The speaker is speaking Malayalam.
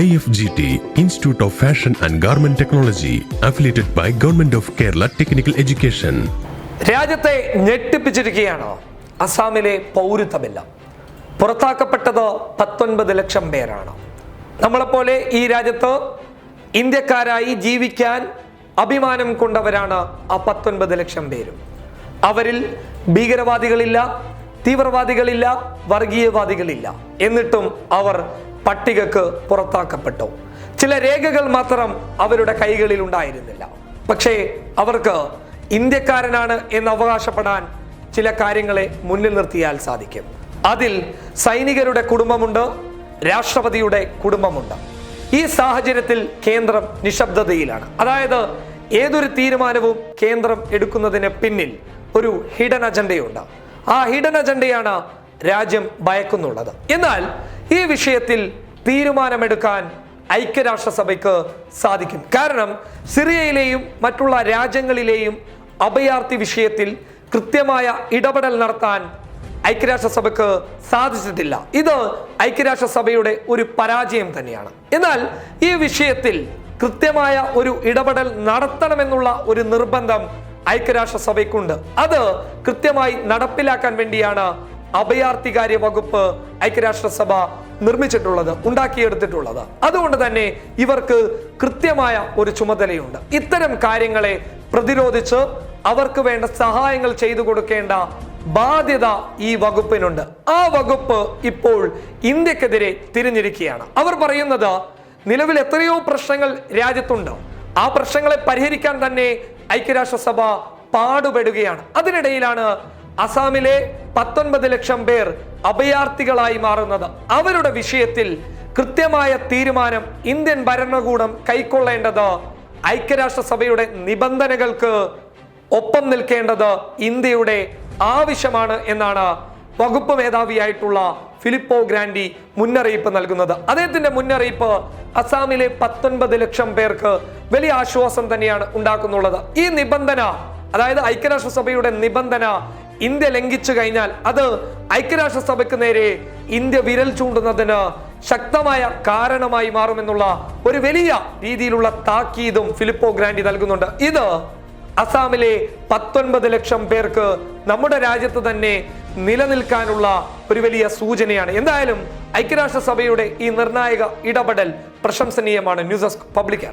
IFGT, institute of fashion and Garment technology affiliated by government of Kerala technical education രാജ്യത്തെ ഞെട്ടിപ്പിച്ചിരിക്കുകയാണ്. അസാമിലെ പൗരത്വമില്ല. പുറത്താക്കപ്പെട്ടത് പത്തൊൻപത് ലക്ഷം പേരാണ്. നമ്മളെപ്പോലെ ഈ രാജ്യത്ത് ഇന്ത്യക്കാരായി ജീവിക്കാൻ അഭിമാനം കൊണ്ടവരാണ് ആ പത്തൊൻപത് ലക്ഷം പേരും. അവരിൽ ഭീകരവാദികളില്ല തീവ്രവാദികളില്ല വർഗീയവാദികളില്ല. എന്നിട്ടും അവർ പട്ടികക്ക് പുറത്താക്കപ്പെട്ടു. ചില രേഖകൾ മാത്രം അവരുടെ കൈകളിൽ ഉണ്ടായിരുന്നില്ല. പക്ഷേ അവർക്ക് ഇന്ത്യക്കാരനാണ് എന്ന് അവകാശപ്പെടാൻ ചില കാര്യങ്ങളെ മുന്നിൽ നിർത്തിയാൽ സാധിക്കും. അതിൽ സൈനികരുടെ കുടുംബമുണ്ട് രാഷ്ട്രപതിയുടെ കുടുംബമുണ്ട്. ഈ സാഹചര്യത്തിൽ കേന്ദ്രം നിശബ്ദതയിലാണ്. അതായത് ഏതൊരു തീരുമാനവും കേന്ദ്രം എടുക്കുന്നതിന് പിന്നിൽ ഒരു ഹിഡൻ അജണ്ടയുണ്ട്. ആ ഹിഡൻ അജണ്ടയാണ് രാജ്യം ഭയക്കുന്നുള്ളത്. എന്നാൽ ഈ വിഷയത്തിൽ തീരുമാനമെടുക്കാൻ ഐക്യരാഷ്ട്രസഭയ്ക്ക് സാധിക്കും. കാരണം സിറിയയിലെയും മറ്റുള്ള രാജ്യങ്ങളിലെയും അഭയാർത്ഥി വിഷയത്തിൽ കൃത്യമായ ഇടപെടൽ നടത്താൻ ഐക്യരാഷ്ട്രസഭയ്ക്ക് സാധിച്ചിട്ടില്ല. ഇത് ഐക്യരാഷ്ട്രസഭയുടെ ഒരു പരാജയം തന്നെയാണ്. എന്നാൽ ഈ വിഷയത്തിൽ കൃത്യമായ ഒരു ഇടപെടൽ നടത്തണമെന്നുള്ള ഒരു നിർബന്ധം ഐക്യരാഷ്ട്രസഭയ്ക്കുണ്ട്. അത് കൃത്യമായി നടപ്പിലാക്കാൻ വേണ്ടിയാണ് അഭയാർത്ഥികാര്യ വകുപ്പ് ഐക്യരാഷ്ട്രസഭ നിർമ്മിച്ചിട്ടുള്ളത് ഉണ്ടാക്കിയെടുത്തിട്ടുള്ളത്. അതുകൊണ്ട് തന്നെ ഇവർക്ക് കൃത്യമായ ഒരു ചുമതലയുണ്ട്. ഇത്തരം കാര്യങ്ങളെ പ്രതിരോധിച്ച് അവർക്ക് വേണ്ട സഹായങ്ങൾ ചെയ്തു കൊടുക്കേണ്ട ബാധ്യത ഈ വകുപ്പിനുണ്ട്. ആ വകുപ്പ് ഇപ്പോൾ ഇന്ത്യക്കെതിരെ തിരിഞ്ഞിരിക്കുകയാണ്. അവർ പറയുന്നത് നിലവിൽ എത്രയോ പ്രശ്നങ്ങൾ രാജ്യത്തുണ്ട്. ആ പ്രശ്നങ്ങളെ പരിഹരിക്കാൻ തന്നെ ഐക്യരാഷ്ട്രസഭ പാടുപെടുകയാണ്. അതിനിടയിലാണ് അസാമിലെ പത്തൊൻപത് ലക്ഷം പേർ അഭയാർത്ഥികളായി മാറുന്നത്. അവരുടെ വിഷയത്തിൽ കൃത്യമായ തീരുമാനം ഇന്ത്യൻ ഭരണകൂടം കൈക്കൊള്ളേണ്ടത് ഐക്യരാഷ്ട്രസഭയുടെ നിബന്ധനകൾക്ക് ഒപ്പം നിൽക്കേണ്ടത് ഇന്ത്യയുടെ ആവശ്യമാണ് എന്നാണ് വകുപ്പ് മേധാവിയായിട്ടുള്ള ഫിലിപ്പോ ഗ്രാൻഡി മുന്നറിയിപ്പ് നൽകുന്നത്. അദ്ദേഹത്തിന്റെ മുന്നറിയിപ്പ് അസാമിലെ പത്തൊൻപത് ലക്ഷം പേർക്ക് വലിയ ആശ്വാസം തന്നെയാണ് ഉണ്ടാക്കുന്നുള്ളത്. ഈ നിബന്ധന അതായത് ഐക്യരാഷ്ട്രസഭയുടെ നിബന്ധന ഇന്ത്യ ലംഘിച്ചു കഴിഞ്ഞാൽ അത് ഐക്യരാഷ്ട്രസഭയ്ക്ക് നേരെ ഇന്ത്യ വിരൽ ചൂണ്ടുന്നതിന് ശക്തമായ കാരണമായി മാറുമെന്നുള്ള ഒരു വലിയ രീതിയിലുള്ള താക്കീതും ഫിലിപ്പോ ഗ്രാൻഡി നൽകുന്നുണ്ട്. ഇത് അസാമിലെ പത്തൊൻപത് ലക്ഷം പേർക്ക് നമ്മുടെ രാജ്യത്ത് തന്നെ നിലനിൽക്കാനുള്ള ഒരു വലിയ സൂചനയാണ്. എന്തായാലും ഐക്യരാഷ്ട്രസഭയുടെ ഈ നിർണായക ഇടപെടൽ പ്രശംസനീയമാണ്. News desk public